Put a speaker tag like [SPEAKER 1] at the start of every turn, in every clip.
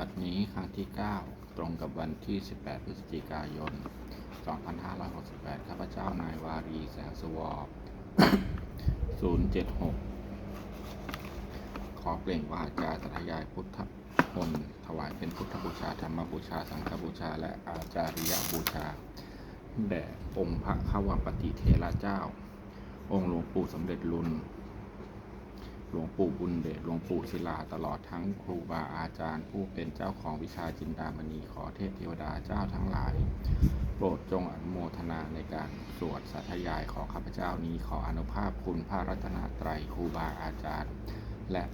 [SPEAKER 1] บัดนี้ครั้งที่ 9 ตรงกับวันที่ 18 พฤศจิกายน 2568 ข้าพเจ้านายวารีแสงสวอ076 ขอเปล่งวาจาสัทยายพุทธมนต์ถวายเป็นพุทธบูชา ธรรมบูชา สังฆบูชา และอาจาริยบูชา แด่องค์พระขวปฏิเทระเจ้า องค์หลวงปู่สมเด็จลุน หลวงปู่บุญเดชหลวงปู่ศิลาตลอดทั้งครูบาอาจารย์ ผู้เป็นเจ้าของวิชาจินดามณีขอเทพเทวดาเจ้าทั้งหลาย โปรดจงอนุโมทนาในการสวดสาธยายของข้าพเจ้านี้ขออนุภาพคุณพระรัตนตรัยครูบาอาจารย์ และ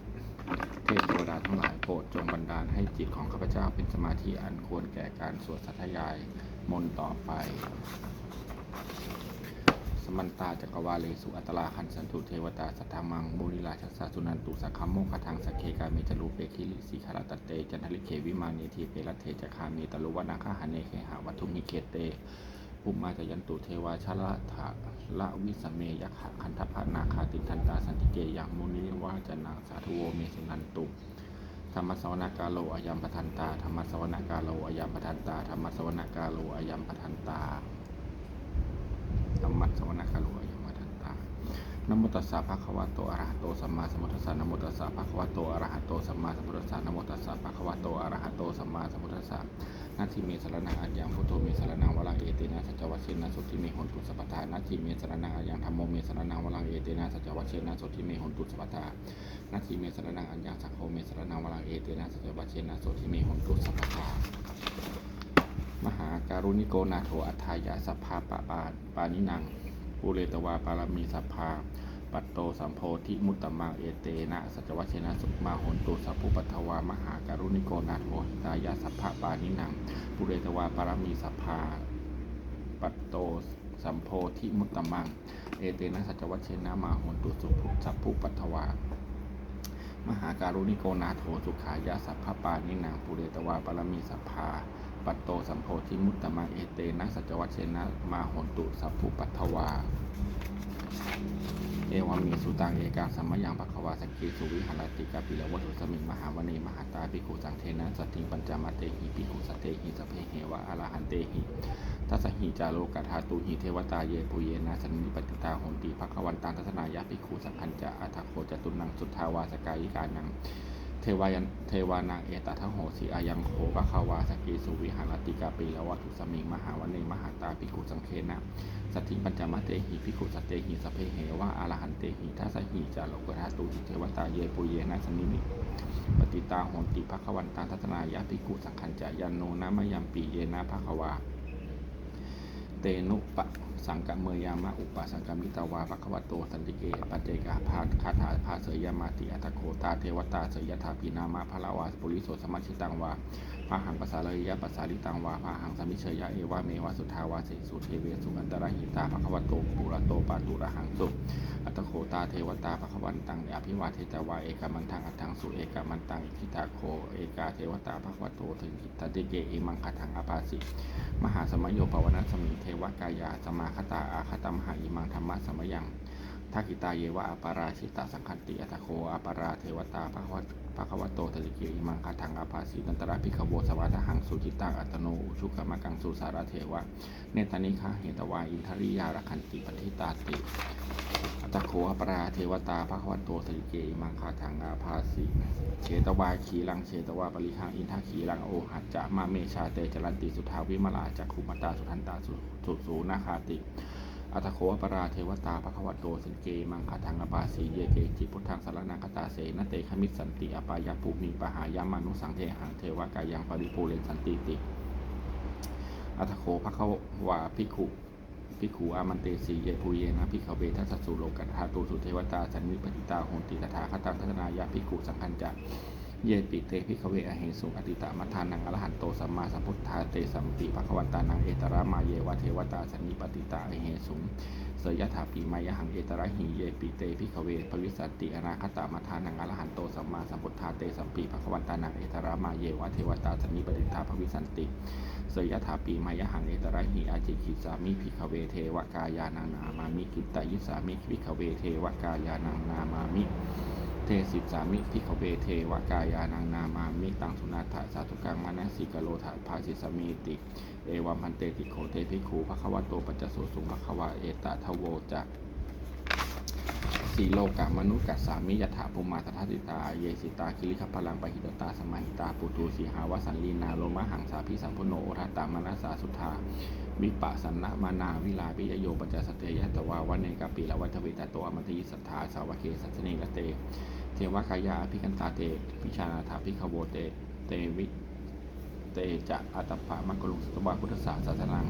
[SPEAKER 1] เทพเทวดาทั้งหลายโปรดจงบันดาลให้จิตของข้าพเจ้าเป็นสมาธิอันควรแก่การสวดสาธยายมนต์ต่อไป สมันตาจักรวาเลสุอัตลาคันสันตุเทวตาสัทธามังมูลิลาชัสสะสุนันตุสักขมโมคทังสักเคกาเมจรูปเปคิลิสีคารตตเตจันทลิเควิมานีทีเปรตเทจคามีตะลุวนาคาหาเนเคหาวัตุมิเคเตภูมิมาจยันตุเทวาชละถะละวิสเมยักขะคันทพนาคาติทันตาสันติเกยังมุนิวาจนังสาธุโวเมสุนันตุธรรมสวนากาโลอายัมปทันตาธรรมสวนากาโลอายัมปทันตาธรรมสวนากาโลอายัมปทันตา ธรรมสวนากาโลอายมปทันตานโมตัสสะภะคะวะโตอะระหะโตสัมมาสัมพุทธัสสะนโมตัสสะภะคะวะโตอะระหะโตสัมมาสัมพุทธัสสะนโมตัสสะภะคะวะโตอะระหะโตสัมมาสัมพุทธัสสะนาทีเมสรณะอัญญังพุทโธเมสรณังวรังเอเตนะสัจวัชเชนะสุทิเมหนตุสัพพทานาทีเมสรณะอัญญังธัมโมเมสรณังวรังเอเตนะสัจวัชเชนะสุทิเมหนตุสัพพทานาทีเมสรณังอัญญังสังโฆเมสรณังวรังเอเตนะสัจวัชเชนะสุทิเมหนตุสัพพทา มหาการุณิโกนาโถอัฏฐายาสัพพาปะปาปานินังปุเรตวาปารมีสัพพาปัตโตสัมโพธิมุตตมังเอเตนะสัจวัชนะสุมาหนตุสัพพุปัทวามหาการุณิโกนาโถอัฏฐายาสัพพะปานินังปุเรตวาปารมีสัพพาปัตโตสัมโพธิมุตตมัง เอเตนะสัจวัชนะมาหนตุสุพุสัพพุปัทวามหาการุณิโกนาโถสุขายาสัพพปานินางปุเรตวาปรมีสัพพา ปัตโตสัมโพธิมุตตมังเอเตนะสัจวัชเชนะมาโหนตุสัพพุปัทวา เอวามีสุตังเอกาสัมมยังภควาสกเกสุวิหารติกาปิลวัตุสมิงมหาวเนมหาตาภิกขุสังเทนะสัตถิงปัญจมาเตหิภิกขุสตเตหิสเพเหวะอรหันเตหิทัสหิจาโลกธาตุหิเทวตาเยปุเยนะสันนิปติตาโหติภควันตังทัศนายะภิกขุสังคัญจะอัฏฐโคจตุนังสุทธาวาสกายิกานัง ทวายันเทวานังเอตทังโหสีอายังโหปะขาวาสกเกสุวิหารติกาปิละวัตุสมิงมหาวเนมหาตาภิกขุสังเคนะสัตถิปัญจมาเตหิภิกขุสเตหิสเพเหวะอรหันเตหิทัสสหิจาโลกธาตุหิเทวตาเยปุเยนะสนนิมิปฏิตาโหติภควันตังทัศนายะภิกขุสังคัญจะยันโนนะมยัมปีเยนะภควา เตนุปะสังกะเมยามะอุปสังกมิตาวาภควโตสันติเกปัจเจกาภาคาถาภาเสยามาติอัตโคตาเทวตาเสยถาปีนามะพลาวาปุริโสสมัชิตังวา พาหังภาษาเลยยะภาษาลิตังวาพาหังสมิเชยะเอวาเมวะสุทธาวาเสสุเทเวสุอันตระหิตาภควโตปุระโตปาตุระหังสุอัตโคตาเทวตาภควันตังอภิวาเทตวาเอกามันทังอัตังสุเอกามันตังอิทิตาโคเอกาเทวตาภควโตถึงกิตติเกเอมังคทังอภาสิมหาสมัยโยปวนาสมิเทวกายาสมาคตาอาคตมหาอิมังธรรมะสมยังทักกิตาเยวะอปาราชิตาสังคันติอัตโคอปาราเทวตาภคว ภควโตตลิเกอิมังคาทังอาภาสีนันตระพิขโวสวัสหังสุจิตังอัตโนุชุกมกังสุสารเทวะ เนตานิคาเหตวาอินทริยารคันติปฏิตาติอัตโคอปราเทวตาภควโตสริเกอิมังคาทังอาภาสิเชตวาขีลังเชตวาปริหังอินทขีลังโอหัจจะมาเมชาเตจรันติสุทาวิมลาจักขุมตาสุทันตาสุสุสูนาคาติ อัตโคอปราเทวตาภควโตสิเกมังคาทังอปาสีเยเกจิพุทธังสารนังคตาเสนเตขมิสันติอปายาภูมิปหายามานุสังเทหังเทวกายังปริภูเรนสันติติ อัตโคภควาภิกขุพิกขูอามันเตสีเยภูเยนะพิกขเวทัสสุโลกัตถาตูสุเทวตาสันนิปติตาโหนติตถาคตังทัศนายาพิกขุสังคัญจะ เยปิเตพิกขเวอเหสุอติตามัทานังอรหันโตสัมมาสัมพุทธาเตสัมปิภควันตานังเอตระมาเยวะเทวตาสันนิปติตาอเหสุงเสยยถาปีมายหังเอตระหิเยปิเตพิกขเวภวิสัตติอนาคตามัทานังอรหันโตสัมมาสัมพุทธาเตสัมปิภควันตานังเอตระมาเยวะเทวตาสันนิปติตาภวิสันติเสยยถาปีมายหังเอตระหิอาจิกิสามิพิขเวเทวกายานังนามามิกิตตายิสามิพิขเวเทวกายานังนามามิ เทศิสามิพิขเวเทวกายานังนามามิตังสุนาถาสาธุกังมานาสิกโลถาภาสิสมิติ เอวัมพันเตติโขเตภิกขุภควะโตปัจจโสสุงภควาเอตะทโวจะสีโลกามนุกัสสามิยถาภูมาตถาติตาเยสิตาคิริขพลังปหิตตาสมาหิตาปุตูสีหาวสันลีนาโลมะหังสาพิสัมพุโนโอทตตามนัสสาสุธา วิปัสสนะมานาวิลาปิยโยปัจจสเตยะตวาวันเนกปิละวัฏวิตาโตอมตยิสัทธาสาวเคสัสเนกเต เทวกายาพิกันตาเตพิชานาถาพิขโวเตเตวิเตจะอัตตปามะกลุงสตวาพุทธศาสนัง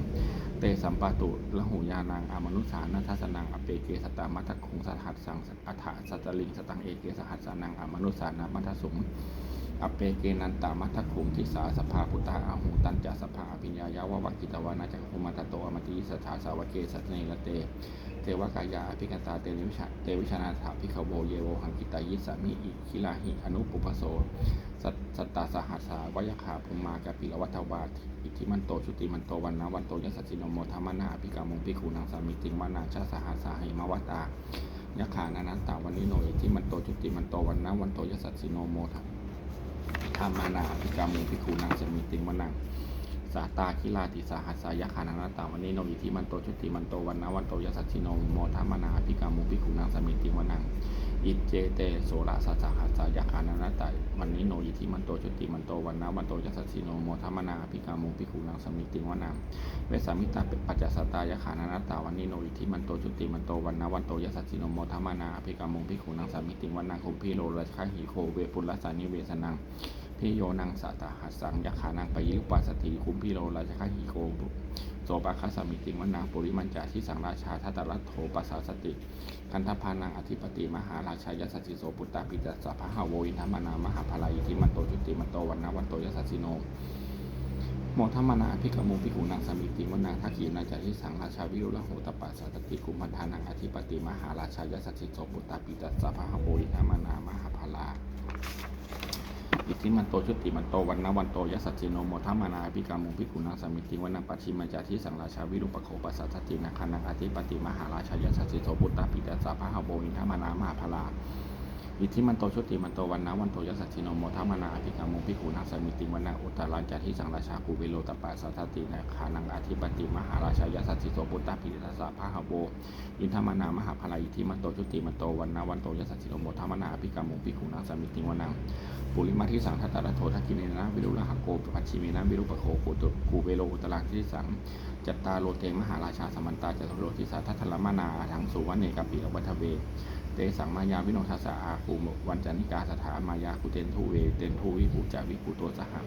[SPEAKER 1] เตสัมปาตุละหูยานังอมนุสานัทัสนังอเปเกสตามัทคุงสหัสสังอัฏฐสัตตลิงสตังเอเกสหัสสนังอมนุสานามัทสุง อเปเกนันตามัทคุงทิสาสภาพุตาอาหูตันจะสภาอภิญญายาววักิตวานาจักคุมาตโตอมติสถาสาวเกสัตเนละเต เทวกายาอภิกันตาเตวิชาเตวิชนาถาพิขโวเยโวหังกิตายิสามิอิคิลาหิอนุปุปโสสัตสตาสหัสสาวยขาภูมากาปิลวัตวาอิทิมันโตชุติมันโตวันนาวันโตยสัสสิโนโมธรรมนาอภิกามงพิคูนางสามิติงวานาชาสหัสสาหิมวัตตายะขานานันตาวันนิโนอิทิมันโตชุติมันโตวันนาวันโตยสัสสิโนโมธรรม ธรรมานาอภิกามงพิคูนางสมิติงวานาสาตาคิลาติสาหัสายขานานันตาวันนิโนอิทิมันโตชุติมันโตวันนาวันโตยสัสสิโนโมธรรมานาอภิกามงพิคูนางสมิติงวานาอิเจเตโสระสัจจะหัสสายาคานานาตาวันนี้โนยิธิมันโตจุติมันโตวันนาวันโตยัสสสิโนโมทัมมนาภิกามุพิขุนังสมิติวนามเวสามิตาปัจจสตายาคานานาตาวันนี้โนยิธิมันโตจุติมันโตวันนาวันโตยัสสสิโนโมทัมมนาภิกามุพิขุนังสมิติวนางคุมพิโลรัชคหิโคเวปุลลสานิเวสนัง พิโยนังสัตหัสสังยขานังปยิลุปัสสติคุมพิโลราชคหิโคโสปาคสมิติงวนาปุริมันจาที่สังราชาทัตรัตโถปัสสาสติ คันธพานังอธิปติมหาราชายสัสสิโสปุตตาปิตสัพพะหาโวินทมนามหาพลายิทิมันโตจุติมันโตวันนาวันโตยสัสสิโนโมทัมมนาภิกขมุภิกขุนังสมิติมนาทักขีนาจาริสังราชาวิรุลโหตปัสสัตติกุมันธานังอธิปติมหาราชายสัสสิโสปุตตาปิตสัพพะหาโวินทมนามหาพลา อิทธิมันโตชุติมันโตวันนวันโตยัสสจิโนโมทัมมานาภิกามุภิกขุนังสมิติวันังปัจฉิมาจาทิสังราชาวิรุปโคปัสสัตตินาคานังอธิปติมหาราชายัสสจิโสปุตตาปิตาสาพะหโบอินทมานามหาพลาอิทธิมันโตชุติมันโตวันนาวันโตยสสจิโนโมทัมมานาภิกามุภิกขุนังสมิติวันังอุตตรัญจาทิสังราชาภูเวโลตปัสสัตตินาคานังอธิปติมหาราชายัสสจิโสปุตตาปิตาสาพะหโบอินทมานามหาพลาอิทธิมันโตชุติมันโตวันนาวันโตยสสจิโนโมทัมมานาภิกามุภิกขุนังสมิติวันัง ปุริมาที่สังทัตตะโททักกินเนนะวิรุลหะโกปัจฉิเมนะวิรุปโคโกตุกูเวโลอุตลังที่สังจัตตาโลเตมหาราชาสมันตาจตโรทิสาทัตถลมานาทังสุวรรณเนกปีรวัฏเว เตสังมายาวิโนทัสสาอาคูวันจันนิกาสถามายาคุเตนทุเวเตนทุวิภูจาวิภูตัวสหะ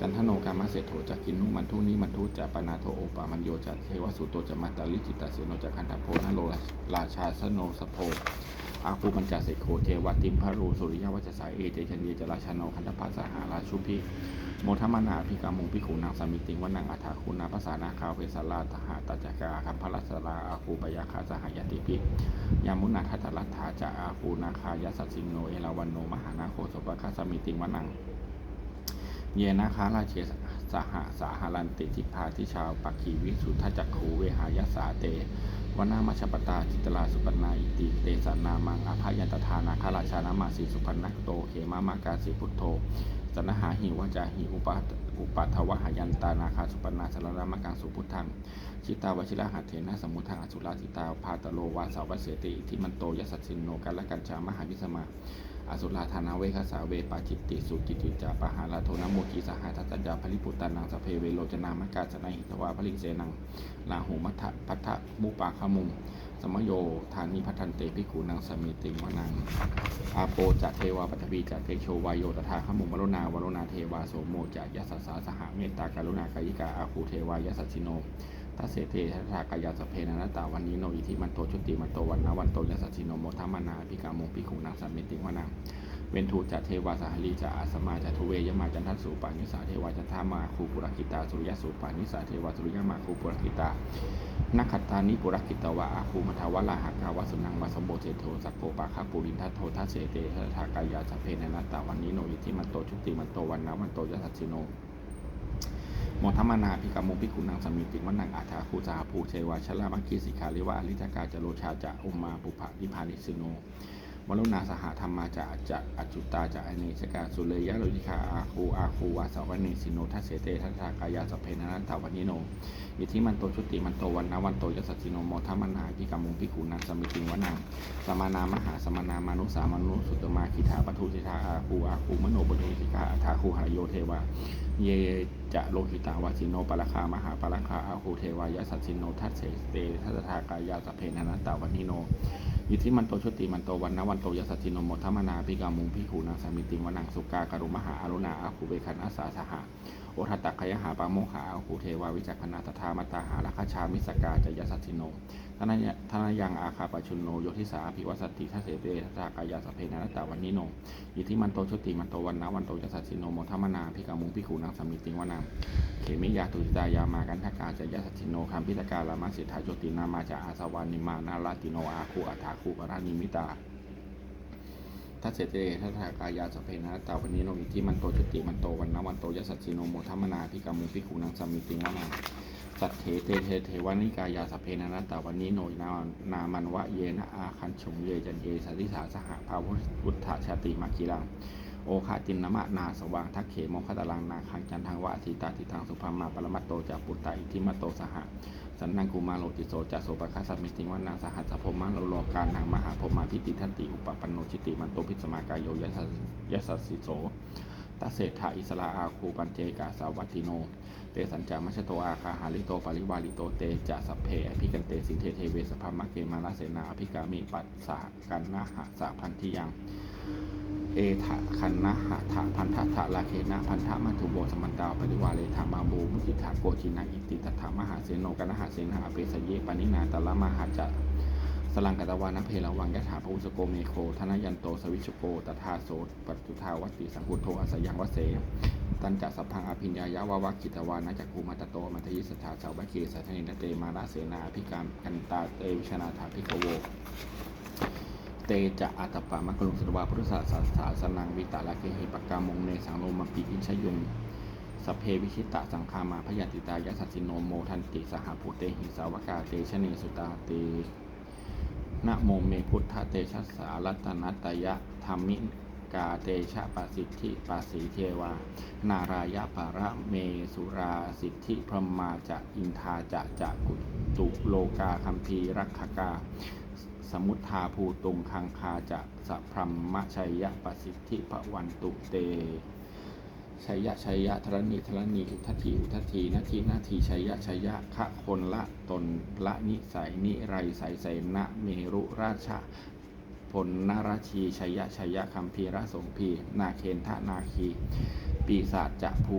[SPEAKER 1] จันทโนกามาเสโถจักกินุมันทุนิมันทุจะปนาโทโอปามันโยจัเทวสุโตจะมาตาลิจิตตเสโนจักันธโพนโลราชาสโนสโพอาภูปัญจเสโคเทวติมพระรูสุริยวัจสายเอเจชันเยจราชาโนคันธปัสหาราชุพิโมทมนาพิกามุงพิขุนางสามิติงวันังอัฏฐาคุณาภาษานาคาวเวสาลาตหาตจักาคัมพลัสลาอาคูปยาคาสหายติพิยามุนาทัตลัตถาจะอาคูนาคายาสัสสิงโนเอราวันโนมหานาโคสปะคาสามิติงวันัง เยนาคาราเชสหสาหารันติทิพาทิชาวปักขีวิสุทธจักขูเวหายาสาเตวนามัชปตาจิตลาสุปนาอิติเตสานามังอภายันตทานาคาราชานามาสีสุพรรณโตเขมามากาสีพุทโธสนหาหิวจาหิอุปาอุปัทวหายันตานาคาสุปนาสรรามกังสุพุทธังชิตาวชิระหัตเถนะสมุทังอสุราสิตาพาตโลวาสาวเสติอิทิมันโตยสัสสินโนกัลละกัญชามหาวิสมา อสุราธานาเวคสาเวปาจิตติสุกิติจาปหาลาโทนโมกีสหาทัตจาภริปุตตานังสเพเวโลจนามกาสนัยหิตวาภริเสนังลาหูมัทพัทธมุปาขมุงสมโยธานิพัทันเตพิกูนังสมิติงวนังอาโปจะเทวาปัทวีจะเตโชวายโยตถาขมุมวรุณาวรุณาเทวาโสโมจะยัสสาสหเมตตากรุณากายิกาอาคูเทวายัสสิโน ทัสเสเททัตถากายาสเพนันตาวันนี้โนอิทิมันโตชุติมันโตวันนาวันโตยัสสชิโนโมทัมมานาพิกาโมพิคูนังสัมิติงวนังเวนทูจะเทวาสหลีจะอาสมาจะทุเวยมาจันทัสสุปานิสาเทวาจันทามาคูปุรกิตาสุริยสุปานิสาเทวาสุริยมาคูปุรกิตานักขัตตานิปุรกิตวะอาคูมัทวะลาหักาวาสุนังวาสมโบเจโทสักโปปาคาปุรินทัตโททัสเสเตทัากายาสเพนันตาวันนี้โนอิทิมันโตชุติมันโตวันนาวันโตยัสสชิโน โมทัมมนาพิกามุพิกุนังสมิติวันังอาถาคูจาภูเทวาชลามังคีสิกาลิวะอริทกาจโรชาจะอุมมาปุภะนิพานิสิโนวรุณาสหธรรมาจะจะอจุตาจะอเนชกาสุเลยะโลจิคาอาคูอาคูวาสวันีสิโนทัสเสเตทัสสากายาสเพนันตาวันิโนอิทิมันโตชุติมันโตวันนะวันโตยสัสิโนโมทัมมนาพิกามุงพิขุนันสมิติงวนังสมานามหาสมานามานุสามานุสุตมาคิธาปทุสิทาอาคูอาคูมโนบุตุสิกาอัฏฐาคูหายโยเทวา เยจะโลหิตาวาสิโนปราคามหาปราคาอาหูเทวายสัสสิโนทัสเสเตทัสทากายาสเพนันตาวันิโนยิทธิมันโตชุติมันโตวันนวันโตยสัสสิโนโมทัมนาพิกามุงพิขูนางสามิติงวนังสุกาการุมหาอารุณาอาคูเบคันอาสาสหะ โอทัตตะขยหาปาโมขาอาคูเทวาวิจักขณาตถามาตาหาลัคชามิสกาจยสัสสิโนทนายทนายังอาคาปชุนโนโยทิสาภิวัสติทัเสเตทัสสากายาสเพนันตาวันนิโนอิทิมันโตชติมันโตวันนะวันโตยสัสสิโนโมทัมมนาพิกามุงพิขูนางสามิติงวนังเขมิยาตุจิตายามากันทกาจยะสัจจิโนคัมพิตกาลามาสิทธาโจตินามาจาอาสวานิมานาลาติโนอาคูอัฏฐาคูปรานิมิตา ทัสเสเตทัสสากายาสเพนะตาวันนี้โนอิทิมันโตชุติมันโตวันนะวันโตยะสัจจิโนโมทัมมนาพิกามุพิคูนังสมิติงวนาสัตเถเตเทเทวานิกายาสเพนะนะตตาวันนี้โนยนานามันวะเยนะอาคันชงเยจันเยสัติสาสหภาวุทธชาติมาคีรัง โอคาตินนมะนาสว่างทักเขโมคตาลังนาคังจันทังวะทิตาทิตังสุภามาปรมัตโตจาปุตตาอิทิมัตโตสหะสันนังกุมาโลติโสจัสโสปะคัสสมิติงวนาสหัสพมังโลโลกานังมหาพมมาพิติทันติอุปปันโนชิติมันโตพิสมากายโยยัสสยัสสสิโสตเศรษฐาอิสลาอาคูปัญเจกาสาวัติโน เตสัญจามัชโตอาคาหาลิโตปริวาลิโตเตจะสัพเพอภิกันเตสิเทเทเวสภามะเกมาลาเสนาอภิกามิปัสสะกันนะหะสะพันธิยัง เอทะคันนะหะทะพันธะทะลาเคนะพันธะมัทุโบสมันตาปริวาเลธามาบูมุติถาโกชินะอิติตถามหาเสโนกนะหะเสนาเปสเยปานินาตละมหาจะสลังกตวานะเพลวังยะถาภูสโกเมโคธนยันโตสวิชโกตถาโสปัจจุทาวัตติสังคุโทอสยังวเสตันจะสัพพังอภิญญายะวาวากิตวานะจักภูมัตโตมัทยิสถาสาวะเกสัทนินเตมาราเสนาอภิกามกันตาเตวิชนาถาภิกโว เตจะอัตปะมะกลุงสตวาพุทธศาสนาสนังวิตาลาเคหิปกามงเนสังโลมปิอินชยุงสเพวิชิตะสังคามาพยาติตายสัสสิโนโมทันติสหภูเตหิสาวกาเตชเนสุตาเตนะโมเมพุทธเตชะสารัตนัตยะธรรมิกาเตชะปะสิทธิปะสีเทวา นารายะปาระเมสุราสิทธิพรหมาจะอินทาจะจะกุตุโลกาคัมภีรักขกา สมุทาภูตุงคังคาจะสัพพรหมชัยยะปสิทธิพวันตุเตชัยยะชัยยะธรณีธรณีอุทธีอุทธีนาทีนาทีชัยยะชัยยะคะคนละตนละนิสัยนิไรใสใสนะเมรุราชะพลนาราชีชัยยะชัยยะคัมพีระสงพีนาเคนทนาคี ปีศาจจะภู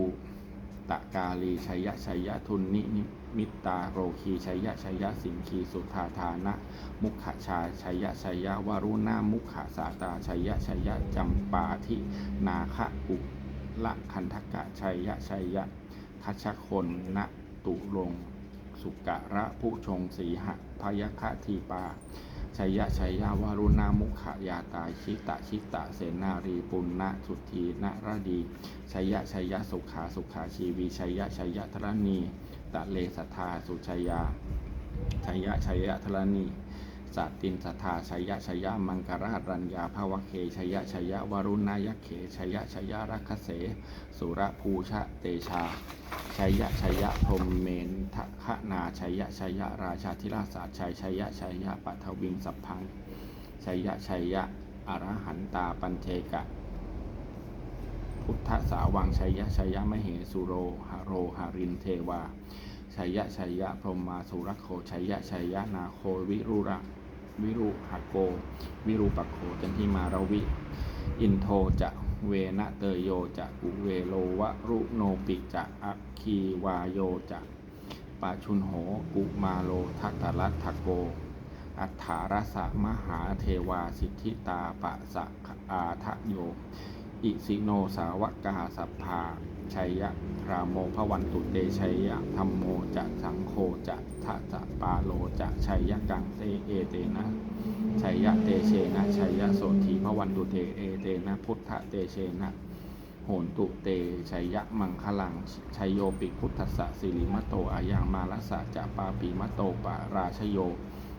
[SPEAKER 1] ตะกาลีชัยยะชัยยะทุนนินิ มิตาโรคีชัยยะชัยยะสิงคีสุธาธานะ มุขชาชัยยะชัยยะวารุณามุขสาตาชัยยะชัยยะจำปาทินาคะอุละคันทกะชัยยะชัยยะคัชคนนะตุลงสุกะระผู้ชงสีหะพยคะทีปาชัยยะชัยยะวารุณามุขยาตาชิตะชิตะเสนารีปุณณสุทีนรดีชัยยะชัยยะสุขาสุขาชีวีชัยยะชัยยะธรณี ตะเลสัทธาสุชัยยาชัยยะชัยยะธรณีสัตตินสัทธาชัยยะชัยยะมังกราชรัญญาภาวเคชัยยะชัยยะวรุณายเขชัยยะชัยยะรักเส สุรภูชะเตชาชัยยะชัยยะพรมเมนทะคนาชัยยะชัยยะราชาธิราชาชัยชัยยะชัยยะปัทวิงสัพพังชัยยะชัยยะอรหันตาปัญเทกะ พุทธสาวังชัยยะชัยยะมเหสุโรหโรหารินเทวาชัยยะชัยยะพรหมาสุรโคชัยยะชัยยะนาโควิรุระวิรุหโก วิรูปักโคจันทิมารวิ อินโทจะเวนะเตยโยจะกุเวโลวะรุโนปิจะอัคคีวายโยจะปาชุนโหกุมาโลทัตตลัตถโก อัฏฐารสะมหาเทวาสิทธิตาปะสะอาทะโย อิสิโนสาวกาสัพพาชัยยะรามโมพวันตุเตชัยยะธรรมโมจะสังโฆจะทะจะปาโลจะชัยยะกังเตเอเตนะชัยยะเตเชนะชัยยะโสทีพวันตุเตเอเตนะพุทธเตเชนะโหนตุเตชัยยะมังคลังชัยโยปิพุทธสสะสิริมโตอายังมาลสะจะปาปีมโตปะราชโย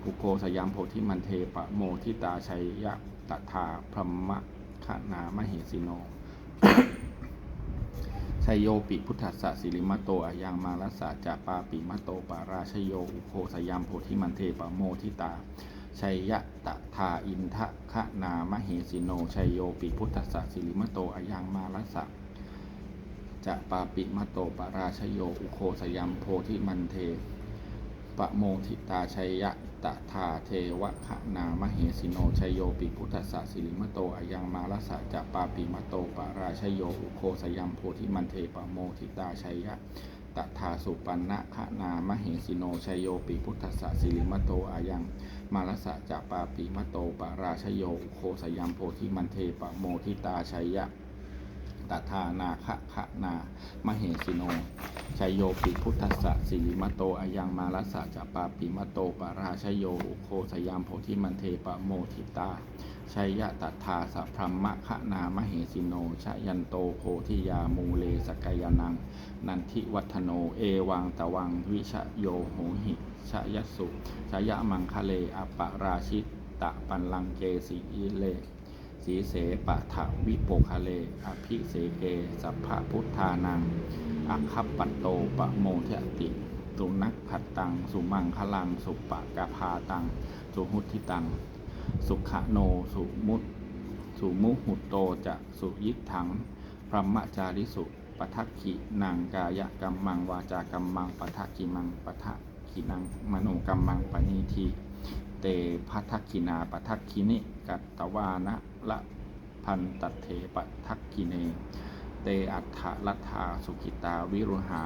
[SPEAKER 1] อุโกสยามโพธิมันเทปะโมทิตาชัยยะตถาพรหมค ณามเหสิโนชัยโยปิพุทธัสสะสิริมโตอายังมารัสสะจาปาปิมโตปาราชโยอุโคสยามโพธิมันเทปโมทิตาชัยยะตะทาอินทะคะนามเหสิโนชัยโยปิพุทธัสสะสิริมโตอายังมารัสสะจะปาปิมโตปาราชโยอุโคสยามโพธิมันเทปโมทิตาชัยยะ ตะทาเทวะคะนามเหสิโนชยโยปิพุทธสสิริมโตอายังมารสะจะปาปิมโตปาราชโยอุโคสยามโพธิมันเทปโมทิตาชัยยะตะทาสุปันนะคะนามเหสิโนชยโยปิพุทธสสิริมโตอายังมารสะจะปาปิมโตปาราชโยอุโคสยามโพธิมันเทปโมทิตาชัยยะ ตถานาคะคะนามเหสิโนชยโยปิพุทธสสะสิริมโตอายังมารัสสะจะปาปิมโตปราชโยโคสยามโพธิมันเทปะโมทิตาชัยยะตถาสัพพรหมคะนามเหสิโนชยันโตโพธิยามูเลสกยานัง นันทิวัฒโนเอวังตะวังวิชโยโหหิชยสุชยมังคะเลอปปราชิตตะปันลังเกสีเล สีเสปะทะวิโปคะเล อภิเสเก สัพพะพุทธานัง อัคคปัตโตปะโมทติ สุนักขัดตัง สุมังคลัง สุปะกะพาตัง สุหุทิตัง สุขโน สุมุตสุมุหุตโตจะสุยิทัง พรหมจาริสุปทักขินังกายกรรมัง วาจากรรมังปทักขิมังปทักขินังมโนกรรมังปณีทีเตพัทคินาปทักคินิกัตตวานะ ละพันตเถปทักคิเน เตอัฏฐลัทธาสุขิตาวิรุหา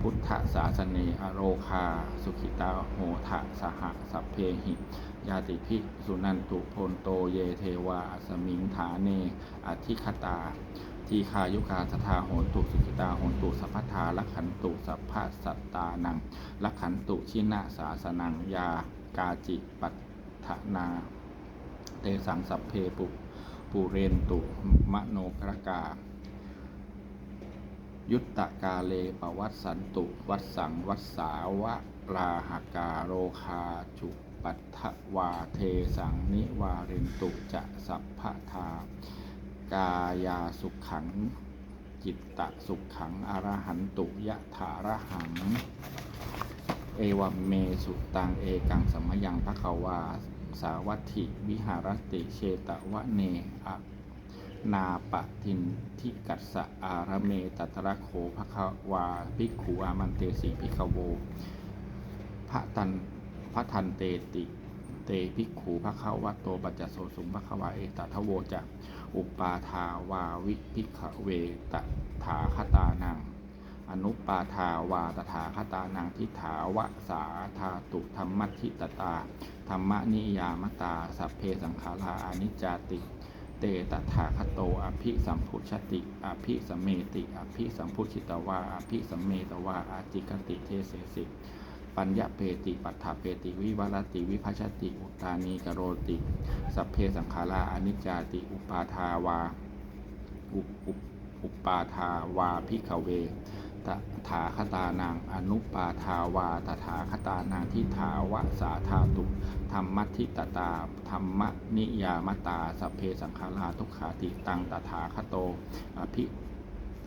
[SPEAKER 1] พุทธศาสเนอโรคา สุขิตาโหทะสหสัพเพหิยาติภิสุนันตุพนโตเยเทวาสมิงฐาเนอธิคตา ทีคายุคาสทาโหนตุสุขิตาโหนตุสัพพทาลักขันตุสัพพะสัตตานังลักขันตุชินะสาสนังยากาจิปัตถนา เตสังสัพเพปุปูเรนตุ มโนกรกา ยุตตะกาเลปวัตสันตุ วัดสังวัดสาวะลาหากาโรคาจุปัตถวาเทสังนิวาเรนตุจะสัพพทากายาสุขขัง จิตตะสุขขังอรหันตุยะถาระหัง เอวเมสุตังเอกังสมยังพระขาวา สาวัตถิวิหารติเชตวะเนอะนาปะทินทิกัสสะอารเมตัตระโขภควาภิกขุอามันเตสีภิกขโวพระตันพระทันเตติเตภิกขุภควะโตปัจจโสสุมภควาเอตทโวจะอุปาทาวาวิภิกขเวตถาคตานัง อนุปาทาวาตถาคตานังทิถาวะสาธาตุธรรมทิตตา ธรรมนิยามตา สัพเพสังขาราอนิจจติ เตตถาคโต อภิสัมพุชติ อภิสเมติ อภิสัมพุชิตวา อภิสเมตวา อาจิกติเทเสสิปัญญาเปติปัฏฐาเปติ วิวรติวิภัชติอุตานีกโรติ สัพเพสังขาราอนิจจติ อุปาทาวาอุปอุปาทาวาพิขเว ตถาคตานางอนุปาทาวาตถาคตานางทิถาวะสาธาตุธรรมทิตตาธรรมนิยามตาสัเพสังขาราทุกขาติตังตถาคโตอภิ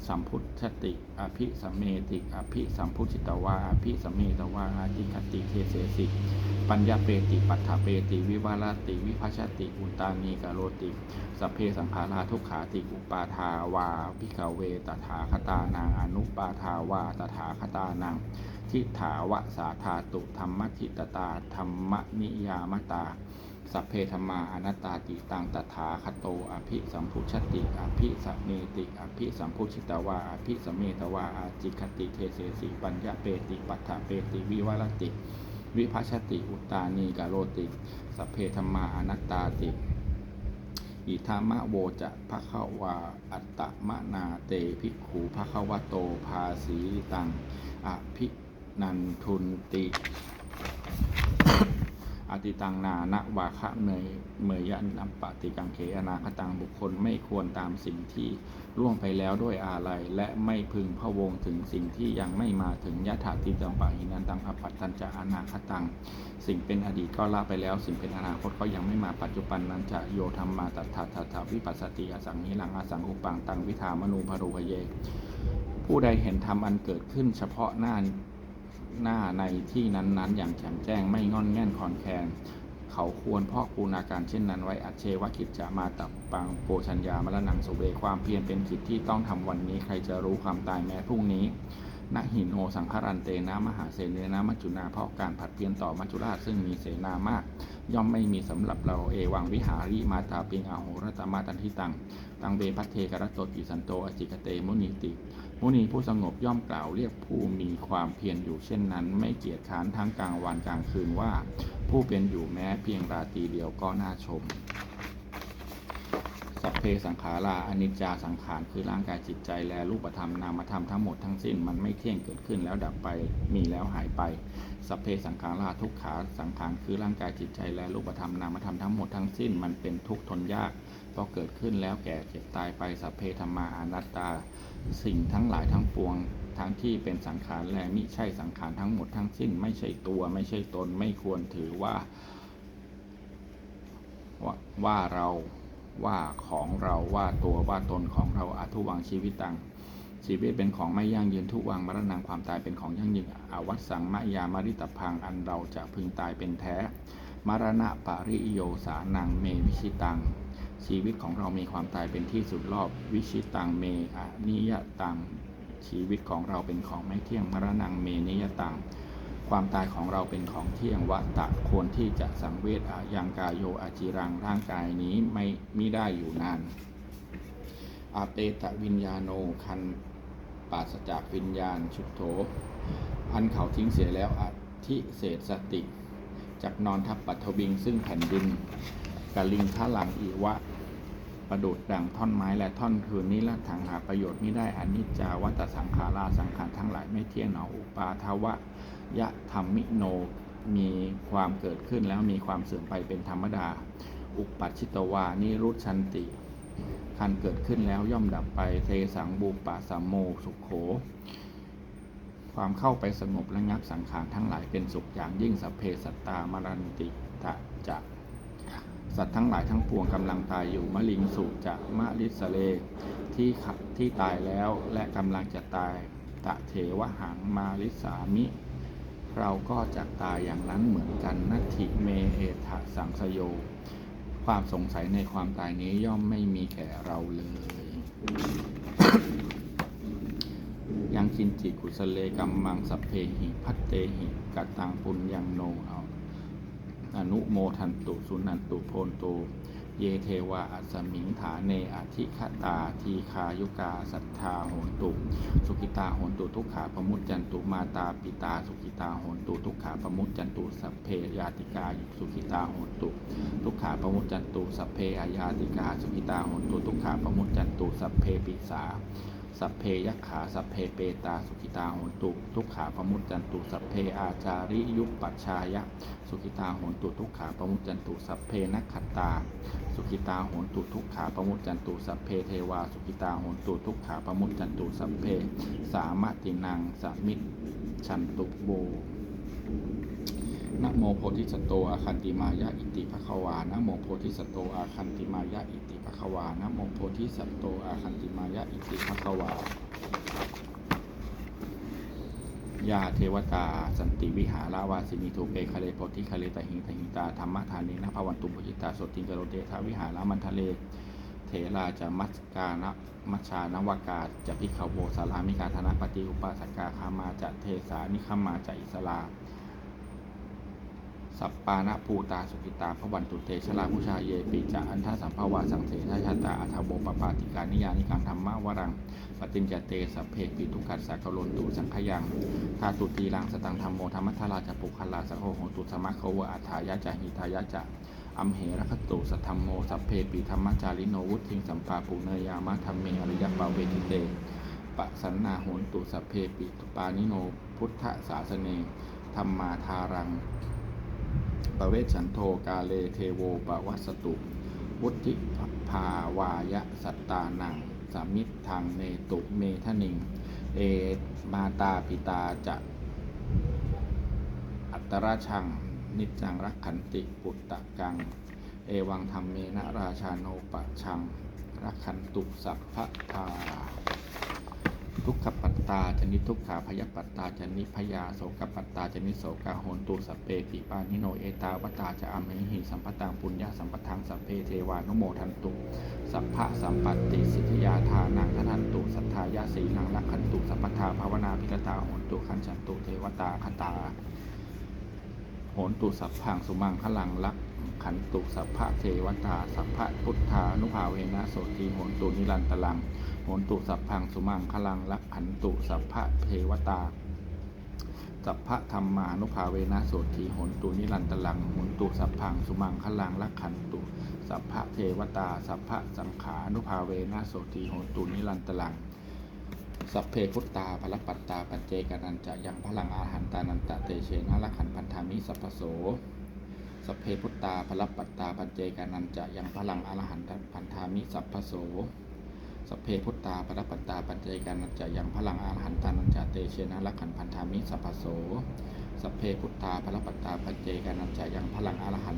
[SPEAKER 1] สัมพุทธติ อภิสัมเมติ อภิสัมพุชิตวา อภิสัมเมตวาอาจิคติเทเสสิ ปัญญาเปติ ปัฏฐาเปติ วิวารติ วิภัชติ อุตานีกโรติ สัพเพสังขาราทุกขาติ อุปาทาวาพิกเวตถาคตานังอนุปาทาวาตถาคตานังทิฏฐาวะสาธาตุธรรมทิตตาธรรมนิยามตา สัพเพธรรมาอนัตตาติตังตถาคโตอภิสัมพุชติอภิสัมเมติอภิสัมพุชิตวาอภิสัมเมตวาอาจิคติเทเสสีปัญญาเปติปัฏฐาเปติวิวารติ วิภัชติอุตานีกโรติ สัพเพธรรมาอนัตตาติอิธามะโวจะภะคะวาอัตตมะนาเตภิกขูภะคะวะโตภาสีตังอภินันทุนติ ออติตังนานะวาคะเนยเมยยะนัปปติกังเขอนาคตังบุคคลไม่ควรตามสิ่งที่ล่วงไปแล้วด้วยอาลัยและไม่พึงพะวงถึงสิ่งที่ยังไม่มาถึงยะถาติตังปะหินันตังอปัตตัญจะอนาคตัง สิ่งเป็นอดีตก็ละไปแล้ว สิ่งเป็นอนาคตก็ยังไม่มาปัจจุบันนั้นจะโยธรรมมาตัทธาทัทวิปัสสติอสังหิลังอสังอุปังตังวิธามนูพรุพเย ผู้ใดเห็นธรรมอันเกิดขึ้นเฉพาะหน้า หน้าในที่นั้น ๆ อย่างแจ่มแจ้งไม่งอนแง่นคอนแคลนเขาควรพาะคูณาการเช่นนั้นไว้อัจเชวกิจจะมาตับปังโปชัญญามรณังสุเวความเพียรเป็นกิจที่ต้องทำวันนี้ ใครจะรู้ความตายแม้พรุ่งนี้นะหินโอสังคารันเตนะมหาเสนเนนะมัจจุนาเพราะการผัดเพียรต่อมัจจุราชซึ่งมีเสนามาก ย่อมไม่มีสำหรับเราเอวังวิหาริมาตาปิงอาโหรตมาตันทิตัง ตังเบพัทเทกรตโตติสันโตอจิกเตมุนีติ มุนีผู้สงบย่อมกล่าวเรียกผู้มีความเพียรอยู่เช่นนั้น ไม่เกียจค้านทั้งกลางวันกลางคืนว่า ผู้เป็นอยู่แม้เพียงราตรีเดียวก็น่าชม สัพเพสังขาราอนิจจาสังขารคือร่างกายจิตใจและรูปธรรมนามธรรมทั้งหมดทั้งสิ้นมันไม่เที่ยงเกิดขึ้นแล้วดับไปมีแล้วหายไปสัพเพสังขาราทุกขาสังขารคือร่างกายจิตใจและรูปธรรมนามธรรมทั้งหมดทั้งสิ้นมันเป็นทุกข์ทนยากพราะเกิดขึ้นแล้วแก่เจ็บตายไปสัพเพธรรมาอนัตตา สิ่งทั้งหลายทั้งปวงทั้งที่เป็นสังขารและมิใช่สังขารทั้งหมดทั้งสิ้น ไม่ใช่ตัวไม่ใช่ตนไม่ควรถือว่า ว่าว่าเราว่าของเราว่าตัวว่าตนของเราอทุวังชีวิตตังชีวิตเป็นของไม่ยั่งยืนทุกวังมรณงความตายเป็นของยั่งยืนอวัตสังมะยามริตพังอันเราจะพึงตายเป็นแท้ มรณะปาริโยสานังเมวิชิตัง ชีวิตของเรามีความตายเป็นที่สุดรอบ วิชิตังเมอนิยตัง ชีวิตของเราเป็นของไม่เที่ยงมรณงเมนิยตัง ความตายของเราเป็นของเที่ยงวัตตะควรที่จะสังเวชอายังกายโยอาจิรังร่างกายนี้ไม่มิได้อยู่นานอาเปตวิญญาโนคันปราศจากวิญญาณชุดโถ อันเขาทิ้งเสียแล้วอธิเศษสติ จากนอนทับปัทวิงซึ่งแผ่นดินกะลิงท่าหลังอีวะ ประดุดดังท่อนไม้และท่อนคืนนี้ละถังหาประโยชน์ไม่ได้อนิจจาวัตสังขาราสังขารทั้งหลายไม่เที่ยงหนออุปาทวะยะธรรมิโนมีความเกิดขึ้นแล้วมีความเสื่อมไปเป็นธรรมดา อุปัชชิตวานิรุชันติคันเกิดขึ้นแล้วย่อมดับไปเทสังบูปะสัมโมสุขโข ความเข้าไปสงบระงับสังขารทั้งหลายเป็นสุขอย่างยิ่งสัพเพสัตตามรันติตะจะ สัตว์ทั้งหลายทั้งปวงกำลังตายอยู่มะลิงสุจะมะลิสเลที่ที่ตายแล้วและกำลังจะตายตะเทวหังมาลิสามิ เราก็จะตายอย่างนั้นเหมือนกันนัตถิเมเอทะสังสโย ความสงสัยในความตายนี้ย่อมไม่มีแก่เราเลย ยังคินจิกุสเลกัมมังสัพเพหิพัตเตหิกัตตังปุญญังโนเอา อนุโมทันตุสุนันตุโพนโตเยเทวาอัสมิงฐาเนอธิคตาทีคายุกาสัทธาโหนตุ สุกิตาโหนตุทุกขาปมุจจันตุมาตาปิตา สุกิตาโหนตุทุกขาปมุจจันตุสัพเพยาติกาสุกิตาโหนตุ ทุกขาปมุจจันตุสัพเพอายาติกาสุกิตาโหนตุทุกขาปมุจจันตุสัพเพปิสา สัพเพยักขาสัพเพเปตาสุขิตาโหนตุ ทุกขาปมุจจันตุ สัพเพอาจาริยุปปัชชายะ สุขิตาโหนตุทุกขาปมุจจันตุ สัพเพนักขัตตา สุขิตาโหนตุทุกขาปมุจจันตุสัพเพเทวาสุขิตาโหนตุทุกขาปมุจจันตุสัพเพสามตินังสมิตชันตุโบนะโมโพธิสัตโตอาคันติมายะอิติภควานะโมโพธิสัตโตอาคันติมายะอิติ ควานะโมโพธิสัตว์โตอาคันติมายะอิติภควายาเทวตา สันติวิหาราวาสินีทูเปคะเลโพธิคะเลตหิงตหิงตาธรรมทานีนะภวันตุปุจิตาสดติงกโรเตทาวิหารามันทะเล เถราจะมัสกานะมัชานวากาจะพิขโวสารามิกาธนปฏิอุปาสกาคามาจะเทสานิคัมมาจะอิสลา สัปปานะภูตาสุกิตาพระวันตุเตชลาผู้ชาเยปิจะอันทสัมภาวาสังเสทชาตาอัทโบปปาติกานิยานิกังธรรมะวรังปฏิญจเตสัพเพปิทุกัสสะกโลนตุสังขยังทาตุตีรังสตังธรรมโมธรรมัทธาราจปุคลาสโหโหตุสมะโควะอัฏฐายะจะหิทายะจะอัมเหรคตุสัทธรรมโมสัพเพปิธรรมจาริโนวุทิงสัมปาปุเนยามะธรรมเมอริยปาเวทิเตปะสันนาโหนตุสัพเพปิตุปานิโนพุทธศาสเนธรรมาทารัง ปเวชันโทกาเลเทโวปวัสตุ วุฒิภาวายะสัตตานังสามิทางเนตุเมทนิง เอมาตาปิตาจะอัตราชัง นิจังรักขันติปุตตะกัง เอวังธรรมเมนะราชาโนปะชังรักขันตุสัพพะทาทุกขป ตาจนิทุกขาพยปัตตาจนิพยาโสกปัตตาจนิโสกาโหนตุสเพปิปานิโนเอตาวตาจะอเมหิสัมปตังปุญญาสัมปทังสัพเพเทวานุโมทันตุ สัพพะสัมปติสิทธิยาทานังททันตุสัทธายาสีนังรักขันตุสัพพทาภาวนาพิรตาโหนตุขันฉันตุเทวตาคตาโหนตุสัพพังสุมังคลังลักขันตุสัพพะเทวตาสัพพะพุทธานุภาเวนะโสตีโหนตุนิรันตลัง โหนตุสัพพังสุมังคลังลักขันตุสัพพะเทวตา สัพพะธรรมานุภาเวนะโสตีโหนตุนิรันตลังโหนตุสัพพังสุมังคลังลักขันตุ สัพพะเทวตา สัพพะสังขานุภาเวนะโสตีโหนตุนิรันตลังสัพเพพุตตาภลปัตตาปัจเจกานันจะยังพลังอาหันตานันตะเตเชนะละขันพันธามิสัพพโส สัพเพพุตตาภลปัตตาปัจเจกานันจะยังพลังอรหันตพันธามิสัพพโส สัพเพพุตตาภลปัตตาปัจเจกานันจะยังพลังอรหันตานันจะเตเชนะละขันพันธามิสัพพโสสัพเพพุตตาภลปัตตาปัจเจกานันจะยังพลังอรหัน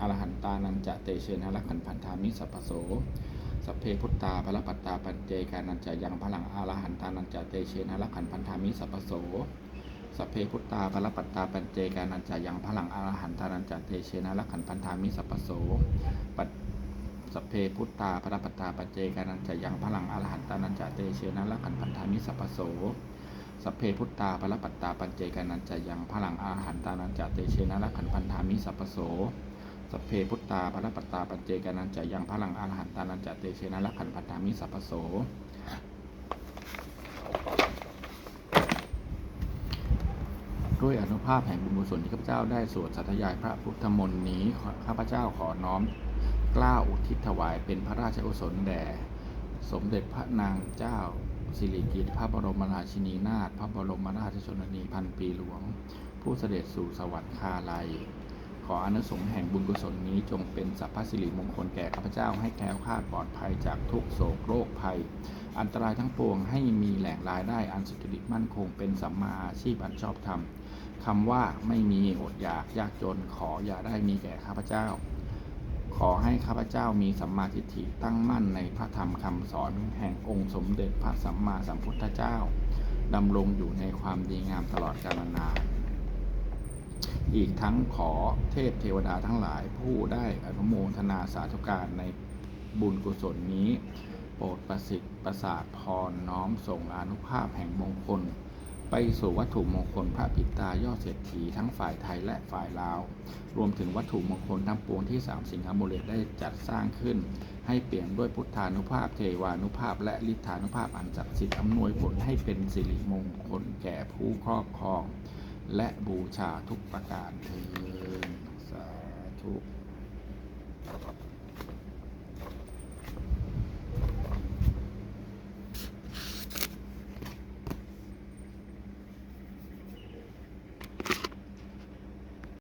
[SPEAKER 1] อรหันตานันจะเตเชนะละขันพันธามิสัพพโสสัพเพพุตตาภลปัตตาปัจเจกานันจะยังพลังอาหันตานันจะเตเชนะละขันพันธามิสัพพโสสัพเพพุตตาภลปัตตาปัจเจกานันจะยังพลังอาหันตานันจะเตเชนะละขันพันธามิสัพพโสปัจ สัพเพพุตตาภลปัตตาปัจเจกานันจะยังพลังอาลหันตานันจะเตเชนะละขันพันธามิสัพโสสัพเพพุตตาภลปัตตาปัจเจกานันจะยังพลังอาหันตานันจะเตเชนะละขันพันธามิสัพโสสัพเพพุตตาภรปัตตาปัจเจกานันจะยังพลังอาหันตานันจะเตเชนะละขันพันธามิสัพพโสด้วยอนุภาพแห่งบุญกุศลที่ข้าพเจ้าได้สวดสัตยายพระพุทธมนต์นี้ข้าพเจ้าขอน้อม กล้าอุทิศถวายเป็นพระราชกุศลแด่ สมเด็จพระนางเจ้าสิริกิติ์พระบรมราชินีนาถพระบรมราชชนนีพันปีหลวง ผู้เสด็จสู่สวรรคาลัย ขออนุสงส์แห่งบุญกุศลนี้จงเป็นสัพพสิริมงคลแก่ข้าพเจ้าให้แคล้วคลาดปลอดภัยจากทุกโศกโรคภัย อันตรายทั้งปวงให้มีแหล่งรายได้อันสุจริตมั่นคงเป็นสัมมาอาชีพอันชอบธรรมคำว่าไม่มีอดอยากยากจนขออย่าได้มีแก่ข้าพเจ้า ขอให้ข้าพเจ้ามีสัมมาทิฏฐิตั้งมั่นในพระธรรมคำสอนแห่งองค์สมเด็จพระสัมมาสัมพุทธเจ้าดำรงอยู่ในความดีงามตลอดกาลนานอีกทั้งขอเทพเทวดาทั้งหลายผู้ได้อนุโมทนาสาธุการในบุญกุศลนี้ โปรดประสิทธิ์ประสาทพรน้อมส่งอนุภาพแห่งมงคล ไปสู่วัตถุมงคลพระปิตายอดเศรษฐีทั้งฝ่ายไทยและฝ่ายลาว รวมถึงวัตถุมงคลทั้งปวงที่สามสิงหาโมเลตได้จัดสร้างขึ้น ให้เปลี่ยนด้วยพุทธานุภาพเทวานุภาพ และฤทธานุภาพอันศักดิ์สิทธิ์อำนวยผลให้เป็นสิริมงคลแก่ผู้ครอบครอง และบูชาทุกประการเถิดสาธุ